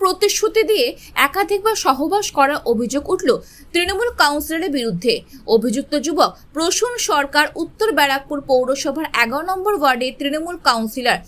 প্রতিশ্রুতি দিয়ে একাধিকবার সহবাস করার অভিযোগ উঠল তৃণমূল কাউন্সিলরের বিরুদ্ধে। অভিযুক্ত যুবক প্রসূন সরকার উত্তর ব্যারাকপুর পৌরসভার এগারো নম্বর ওয়ার্ডে তৃণমূল কাউন্সিলর।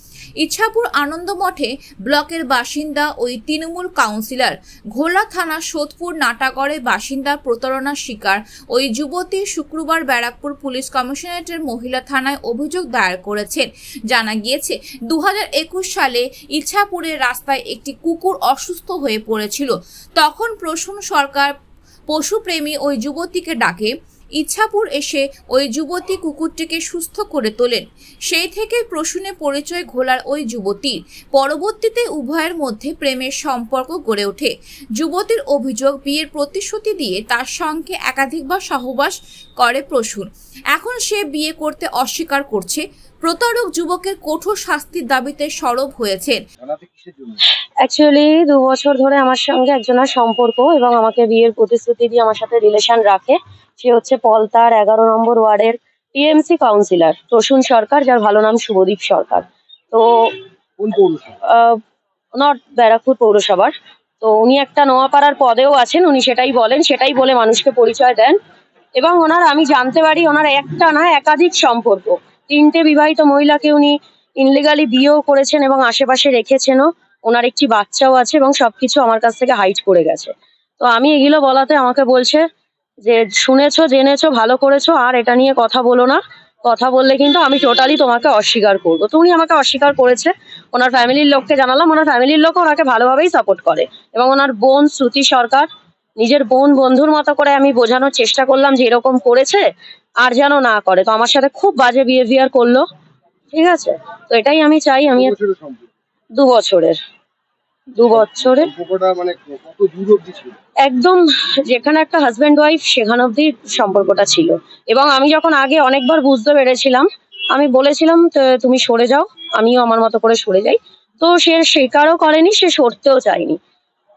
ইছাপুর আনন্দমঠে ব্লকের বাসিন্দা ওই তৃণমূল কাউন্সিলর। ঘোলা থানা সোদপুর নাটাগড়ের বাসিন্দা প্রতারণার শিকার ওই যুবতী শুক্রবার ব্যারাকপুর পুলিশ কমিশনারেটের মহিলা থানায় অভিযোগ দায়ের করেছেন। জানা গিয়েছে দু হাজার একুশ সালে ইছাপুরের রাস্তায় একটি কুকুর অসুস্থ হয়ে পড়েছিল। তখন প্রসূন সরকার পশুপ্রেমী ওই যুবতীকে ডাকে। ইচ্ছাপুর এসে ওই যুবতী কুকুরটিকে সুস্থ করে তোলেন। সেই থেকে প্রসূনে পরিচয় ঘোলার ওই যুবতীর পরবর্তীতে উভয়ের মধ্যে প্রেমের সম্পর্ক গড়ে ওঠে। যুবতীর অভিযোগ বিয়ের প্রতিশ্রুতি দিয়ে তার সঙ্গে একাধিকবার সহবাস করে প্রসূন। এখন সে বিয়ে করতে অস্বীকার করছে। প্রতারক যুবকের কঠোর শাস্তির দাবিতে সরব হয়েছেন জানাতে কিসের জন্য? অ্যাকচুয়ালি দু বছর ধরে আমার সঙ্গে একজনের সম্পর্ক এবং আমাকে বিয়ের প্রতিশ্রুতি দিয়ে আমার সাথে রিলেশন রাখে। সে হচ্ছে পলতার এগারো নম্বর ওয়ার্ডের টিএমসি কাউন্সিলর প্রসূন সরকার যার ভালো নাম শুভদীপ সরকার। তো নর্থ ব্যারাকপুর পৌরসভার। তো উনি একটা নোয়াপাড়ার পদেও আছেন উনি সেটাই বলেন সেটাই বলে মানুষকে পরিচয় দেন। এবং ওনার আমি জানতে পারি ওনার একটা না একাধিক সম্পর্ক। তিনটে বিবাহিত মহিলাকে উনি ইনলিগালি বিয়েও করেছেন এবং আশেপাশে রেখেছেনও। ওনার একটি বাচ্চাও আছে এবং সবকিছু আমার কাছ থেকে হাইট করে গেছে। তো আমি এগুলো বলাতে আমাকে বলছে যে, শুনেছো, জেনেছো, ভালো করেছ, আর এটা নিয়ে কথা বলো না। কথা বললে কিন্তু আমি টোটালি তোমাকে অস্বীকার করব। তো উনি আমাকে অস্বীকার করেছে। ওনার ফ্যামিলির লোককে জানালাম। ওনার ফ্যামিলির লোক ওনাকে ভালোভাবেই সাপোর্ট করে এবং ওনার বোন শ্রুতি সরকার, নিজের বোন বন্ধুর মতো করে আমি বোঝানোর চেষ্টা করলাম যে এরকম করেছে। আর যেন না করে। তো আমার সাথে খুব বাজে বিহেভিয়ার করল। ঠিক আছে? তো এটাই আমি চাই আমি দু বছরের দু সম্পর্কটা মানে একদম যেখানে একটা হাজব্যান্ড ওয়াইফ সেখান অব্দি সম্পর্কটা ছিল। এবং আমি যখন আগে অনেকবার বুঝতে পেরেছিলাম আমি বলেছিলাম "তো- তুমি সরে যাও। আমিও আমার মতো করে সরে যাই। তো সে স্বীকারও করেনি সে সরতেও চায়নি।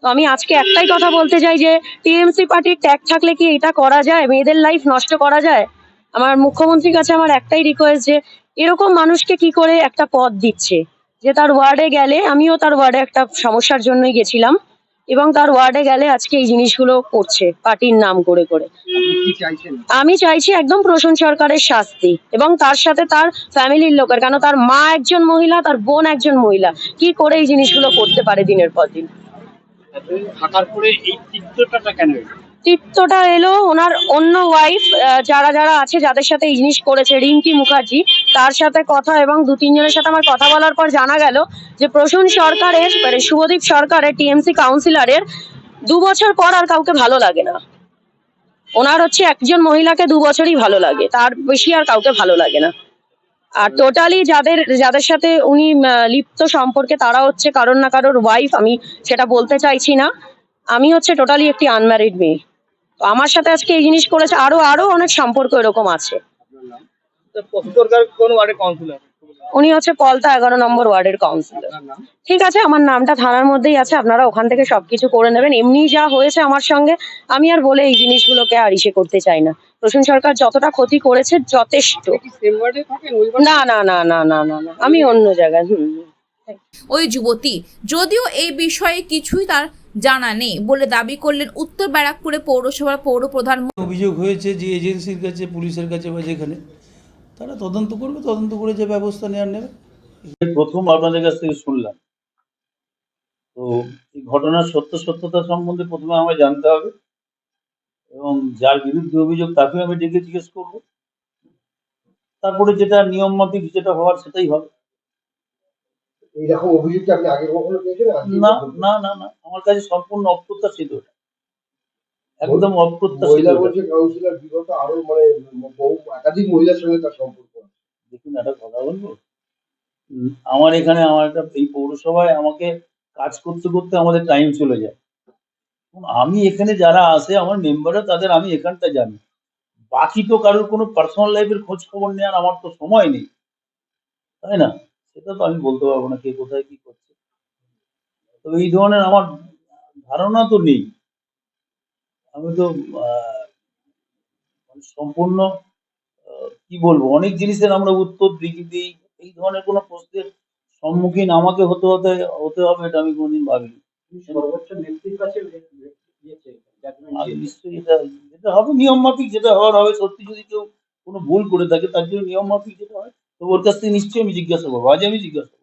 তো আমি আজকে একটাই কথা বলতে চাই যে টিএমসি পার্টির ট্যাগ থাকলে কি এটা করা যায়? মেয়েদের লাইফ নষ্ট করা যায়? আমার মুখ্যমন্ত্রীর কাছে আমার একটাই রিকোয়েস্ট যে এরকম মানুষকে কি করে একটা পদ দিচ্ছে? যে তার ওয়ার্ডে গেলে আমিও তার ওয়ার্ডে একটা সমস্যার জন্যই গেছিলাম এবং তার ওয়ার্ডে গেলে আজকে এই জিনিসগুলো করছে পার্টির নাম করে করে আমি চাইছি একদম প্রসূন সরকারের শাস্তি এবং তার সাথে তার ফ্যামিলির লোকের কেন তার মা একজন মহিলা তার বোন একজন মহিলা কি করে এই জিনিসগুলো করতে পারে দিনের পর দিন? থাকার পরে এই কেন এলো? এলো ওনার অন্য ওয়াইফ যারা যারা আছে, যাদের সাথে এই জিনিস করেছে, রিঙ্কি মুখার্জি, তার সাথে কথা এবং দু, তিনজনের সাথে আমার কথা বলার পর জানা গেল যে প্রসূন সরকারের মানে শুভদীপ সরকারের, টিএমসি কাউন্সিলরের দু বছর পর আর কাউকে ভালো লাগে না। ওনার হচ্ছে একজন মহিলাকে দু বছরই ভালো লাগে, তার বেশি আর কাউকে ভালো লাগে না। আর টোটালি যাদের যাদের সাথে উনি লিপ্ত সম্পর্কে, তারা হচ্ছে কারোর না কারোর ওয়াইফ আমি সেটা বলতে চাইছি না। আমি হচ্ছে টোটালি একটি আনম্যারিড মেয়ে। তো আমার সাথে আজকে এই জিনিস করেছে আরও আরও অনেক সম্পর্ক এরকম আছে। আপনার নাম তো পশু সরকার কোন ওয়ার্ডে কাউন্সিলর উনি হচ্ছে পলতা এগারো নম্বর ওয়ার্ডের কাউন্সিলর ঠিক আছে আমার নামটা থানার মধ্যেই আছে আপনারা ওখান থেকে সবকিছু করে নেবেন। এমনি যা হয়েছে আমার সঙ্গে আমি আর বলে এই জিনিসগুলোকে আর ইসে করতে চাই না। প্রসূন সরকার যতটা ক্ষতি করেছে যথেষ্ট। না না না না না না না আমি অন্য জায়গায় হুম। ওই যুবতী যদিও এই বিষয়ে কিছুই তার জানা নেই বলে দাবি করলেন উত্তর ব্যারাকপুরে পৌরসভার পৌর প্রধান অভিযোগ হয়েছে যে এজেন্সির কাছে পুলিশের কাছে বা যেখানে তারা তদন্ত করবে তদন্ত করে যে ব্যবস্থা নেওয়ার নেবে। প্রথম আপনাদের কাছ থেকে শুনলাম। তো এই ঘটনার সত্য সত্যতা সম্বন্ধে প্রথমে আমায় জানতে হবে এবং যার বিরুদ্ধে অভিযোগ তাকেও আমি ডেকে জিজ্ঞেস করব। তারপরে যেটা নিয়ম মাফিক যেটা হওয়ার সেটাই হবে। এইরকম অভিযোগটা আপনি আগে কখনো পেয়েছেন না না না না আমার কাছে সম্পূর্ণ অপ্রত্যাশিত এটা। একদম অপ্রত্যাশিত মহিলা বলছে কাউন্সিলর বিগত আরও মানে বহু একাধিক মহিলার সঙ্গে তার সম্পর্ক দেখুন একটা কথা বলব? আমার এখানে আমার একটা এই পৌরসভায় আমাকে কাজ করতে করতে আমাদের টাইম চলে যায়। আমি এখানে যারা আসে আমার মেম্বাররা তাদের আমি এখানটা জানি। বাকি তো কারোর কোনো পার্সোনাল লাইফের খোঁজ খবর নেওয়ার আমার তো সময় নেই। তাই না? সেটা তো আমি বলতে পারব না কে কোথায় কি করছে। তবে এই ধরনের আমার ধারণা তো নেই। আমি তো মানে সম্পূর্ণ কি বলব অনেক জিনিসের আমরা উত্তর দিকে দিই এই ধরনের কোনো প্রশ্নের সম্মুখীন আমাকে হতে হতে হতে হবে এটা আমি কোনোদিন ভাবিনি। সর্বোচ্চ নেত্রীর এটা যেটা হবে নিয়ম মাফিক যেটা হওয়ার হবে। সত্যি যদি কেউ কোনো ভুল করে থাকে তার জন্য নিয়ম মাফিক যে তো ওর কাছ থেকে নিশ্চয়ই আমি জিজ্ঞাসা করব। আজ আমি জিজ্ঞাসা